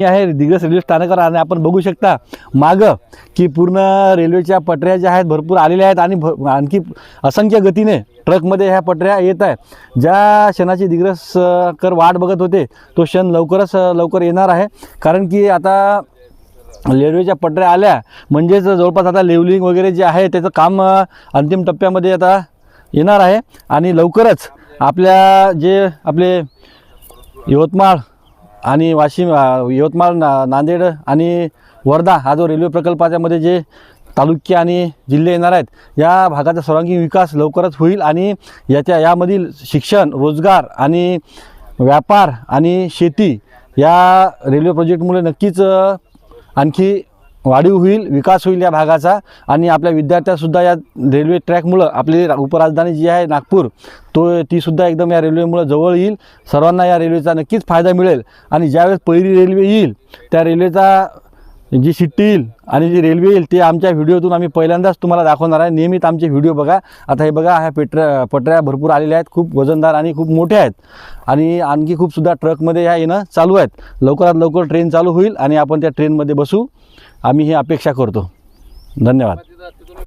आहे दिग्रस रेल्वे स्थानकावर आणि आपण बघू शकता मागं की पूर्ण रेल्वेच्या पटऱ्या ज्या आहेत भरपूर आलेल्या आहेत आणि भ आणखी असंख्य गतीने ट्रकमध्ये ह्या पटऱ्या येत आहे. ज्या क्षणाची दिग्रसकर कर वाट बघत होते तो क्षण लवकरच लवकर येणार आहे. कारण की आता रेल्वेच्या पटऱ्या आल्या म्हणजेच जवळपास आता लेवलिंग वगैरे जे आहे त्याचं काम अंतिम टप्प्यामध्ये आता येणार आहे. आणि लवकरच आपल्या जे आपले यवतमाळ आणि वाशिम यवतमाळ ना नांदेड आणि वर्धा हा जो रेल्वे प्रकल्पाच्यामध्ये जे तालुके आणि जिल्हे येणार आहेत या भागाचा सर्वांगीण विकास लवकरच होईल आणि याच्या यामधील शिक्षण रोजगार आणि व्यापार आणि शेती या रेल्वे प्रोजेक्टमुळे नक्कीच आणखी वाढीव होईल विकास होईल या भागाचा. आणि आपल्या विद्यार्थ्यासुद्धा या रेल्वे ट्रॅकमुळं आपली उपराजधानी जी आहे नागपूर तो तीसुद्धा एकदम या रेल्वेमुळं जवळ येईल. सर्वांना या रेल्वेचा नक्कीच फायदा मिळेल. आणि ज्यावेळेस पहिली रेल्वे येईल त्या रेल्वेचा जी शिट्टी येईल आणि जी रेल्वे येईल ते आमच्या व्हिडिओतून आम्ही पहिल्यांदाच तुम्हाला दाखवणार आहे. नियमित आमचे व्हिडिओ बघा. आता हे बघा ह्या पेट्र्या पटऱ्या भरपूर आलेल्या आहेत. खूप वजनदार आणि खूप मोठ्या आहेत. आणि आणखी खूपसुद्धा ट्रकमध्ये ह्या येणं चालू आहेत. लवकरात लवकर ट्रेन चालू होईल आणि आपण त्या ट्रेनमध्ये बसू. आम्ही ही अपेक्षा करतो. धन्यवाद.